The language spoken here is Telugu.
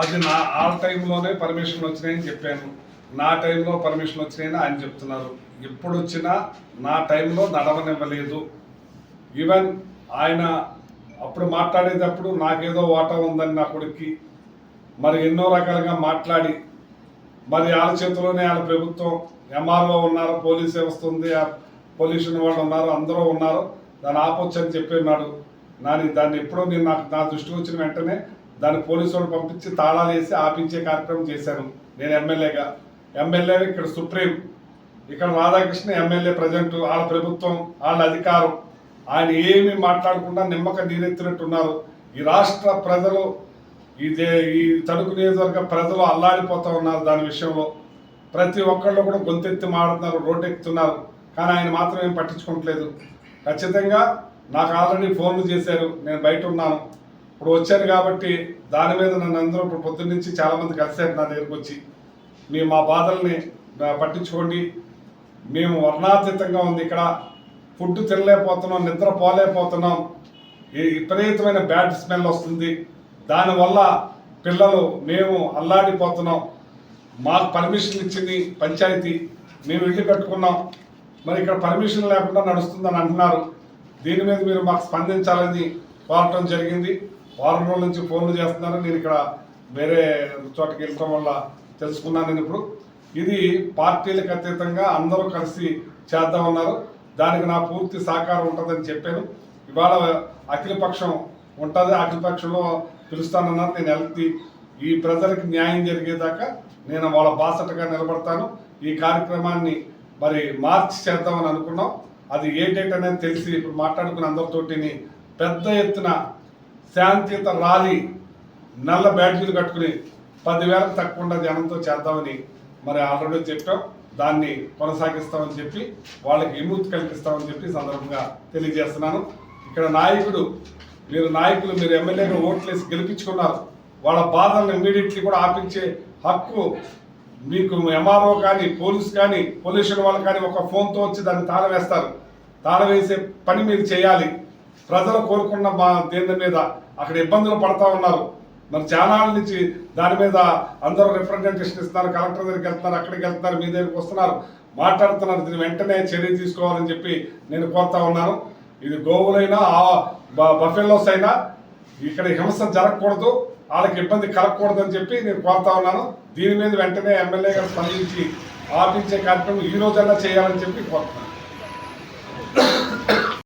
అది నా ఆ టైంలోనే పర్మిషన్ వచ్చినాయని చెప్పాను. నా టైంలో పర్మిషన్ వచ్చినాయని ఆయన చెప్తున్నారు. ఎప్పుడు వచ్చినా నా టైంలో నడవనివ్వలేదు. ఈవెన్ ఆయన అప్పుడు మాట్లాడేటప్పుడు నాకేదో ఓటా ఉందని నా కొడుక్కి మరి ఎన్నో రకాలుగా మాట్లాడి మరి వాళ్ళ చేతిలోనే వాళ్ళ ప్రభుత్వం ఎంఆర్ఓ ఉన్నారు పోలీస్ వ్యవస్థ ఉంది ఆ పొల్యూషన్ వాళ్ళు ఉన్నారు అందరూ ఉన్నారు దాన్ని ఆపొచ్చు అని చెప్పి ఉన్నాడు. నాని దాన్ని ఎప్పుడో నేను నాకు నా దృష్టికి వచ్చిన వెంటనే దాన్ని పోలీసు వాళ్ళు పంపించి తాళాలు వేసి ఆపించే కార్యక్రమం చేశాను. నేను ఎమ్మెల్యేగా. ఎమ్మెల్యే ఇక్కడ సుప్రీం. ఇక్కడ రాధాకృష్ణ ఎమ్మెల్యే ప్రజెంట్ వాళ్ళ ప్రభుత్వం వాళ్ళ అధికారం. ఆయన ఏమి మాట్లాడకుండా నిమ్మక నీరెత్తినట్టున్నారు. ఈ రాష్ట్ర ప్రజలు ఇదే ఈ తణుకు నియోజకవర్గ ప్రజలు అల్లాడిపోతూ ఉన్నారు దాని విషయంలో. ప్రతి ఒక్కళ్ళు కూడా గొంతెత్తి మాడుతున్నారు రోడ్డెక్కుతున్నారు. కానీ ఆయన మాత్రం ఏం పట్టించుకోవట్లేదు. ఖచ్చితంగా నాకు ఆల్రెడీ ఫోన్లు చేశారు. నేను బయట ఉన్నాను. ఇప్పుడు వచ్చాను కాబట్టి దాని మీద నన్ను అందరూ ఇప్పుడు పొద్దున్న నుంచి చాలామంది కలిశారు నా దగ్గరకు వచ్చి. మీ మా బాధల్ని పట్టించుకోండి. మేము వర్ణాతీతంగా ఉంది ఇక్కడ. ఫుడ్ తినలేకపోతున్నాం నిద్ర పోలేకపోతున్నాం. ఈ విపరీతమైన బ్యాడ్ స్మెల్ వస్తుంది. దానివల్ల పిల్లలు మేము అల్లాడిపోతున్నాం. మాకు పర్మిషన్ ఇచ్చింది పంచాయతీ. మేము ఇల్లు కట్టుకున్నాం. మరి ఇక్కడ పర్మిషన్ లేకుండా నడుస్తుందని అంటున్నారు. దీని మీద మీరు మాకు స్పందించాలని కోరటం జరిగింది. వారం రోజుల నుంచి ఫోన్లు చేస్తున్నారు నేను ఇక్కడ వేరే చోటకి వెళ్ళటం వల్ల తెలుసుకున్నాను నేను ఇప్పుడు. ఇది పార్టీలకు అతీతంగా అందరూ కలిసి చేద్దామన్నారు. దానికి నా పూర్తి సహకారం ఉంటుందని చెప్పాను. ఇవాళ అఖిలపక్షం ఉంటుంది అఖిలపక్షంలో పిలుస్తానన్నారు. నేను వెళ్తే ఈ ప్రజలకు న్యాయం జరిగేదాకా నేను వాళ్ళ బాసటగా నిలబడతాను. ఈ కార్యక్రమాన్ని మరి మార్చి చేద్దామని అనుకున్నాం. అది ఏ డేట్ అనేది తెలిసి ఇప్పుడు మాట్లాడుకున్న అందరితోటిని పెద్ద ఎత్తున శాంతియుత ర్యాలీ నల్ల బ్యాడ్జీలు కట్టుకుని పదివేలకు తక్కువ జనంతో చేద్దామని మరి ఆల్రెడీ చెప్పాం. దాన్ని కొనసాగిస్తామని చెప్పి వాళ్ళకి విముక్తి కల్పిస్తామని చెప్పి సందర్భంగా తెలియజేస్తున్నాను. ఇక్కడ నాయకుడు మీరు నాయకులు మీరు ఎమ్మెల్యేగా ఓట్లేసి గెలిపించుకున్నారు. వాళ్ళ బాధలను ఇమీడియట్లీ కూడా ఆపించే హక్కు మీకు ఎంఆర్ఓ కానీ పోలీస్ కానీ పొల్యూషన్ వాళ్ళు కానీ ఒక ఫోన్తో వచ్చి దాన్ని తాళ వేస్తారు. తాళ వేసే పని మీరు చేయాలి. ప్రజలు కోరుకున్న మా దేని మీద అక్కడ ఇబ్బందులు పడతా ఉన్నారు. మరి చాలా నుంచి దాని మీద అందరూ రిప్రజెంటేషన్ ఇస్తున్నారు కలెక్టర్ దగ్గరికి వెళ్తున్నారు అక్కడికి వెళ్తున్నారు మీ దగ్గరికి వస్తున్నారు. మాట్లాడుతున్నారు దీన్ని వెంటనే చర్య తీసుకోవాలని చెప్పి నేను కోరుతా ఉన్నాను. ఇది గోవులైనా బఫెల్లోస్ అయినా ఇక్కడ హింస జరగకూడదు వాళ్ళకి ఇబ్బంది కలగకూడదు అని చెప్పి నేను కోరుతా ఉన్నాను. దీని మీద వెంటనే ఎమ్మెల్యే గారు స్పందించి ఆపించే కార్యక్రమం ఈ రోజైనా చేయాలని చెప్పి కోరుతున్నాను.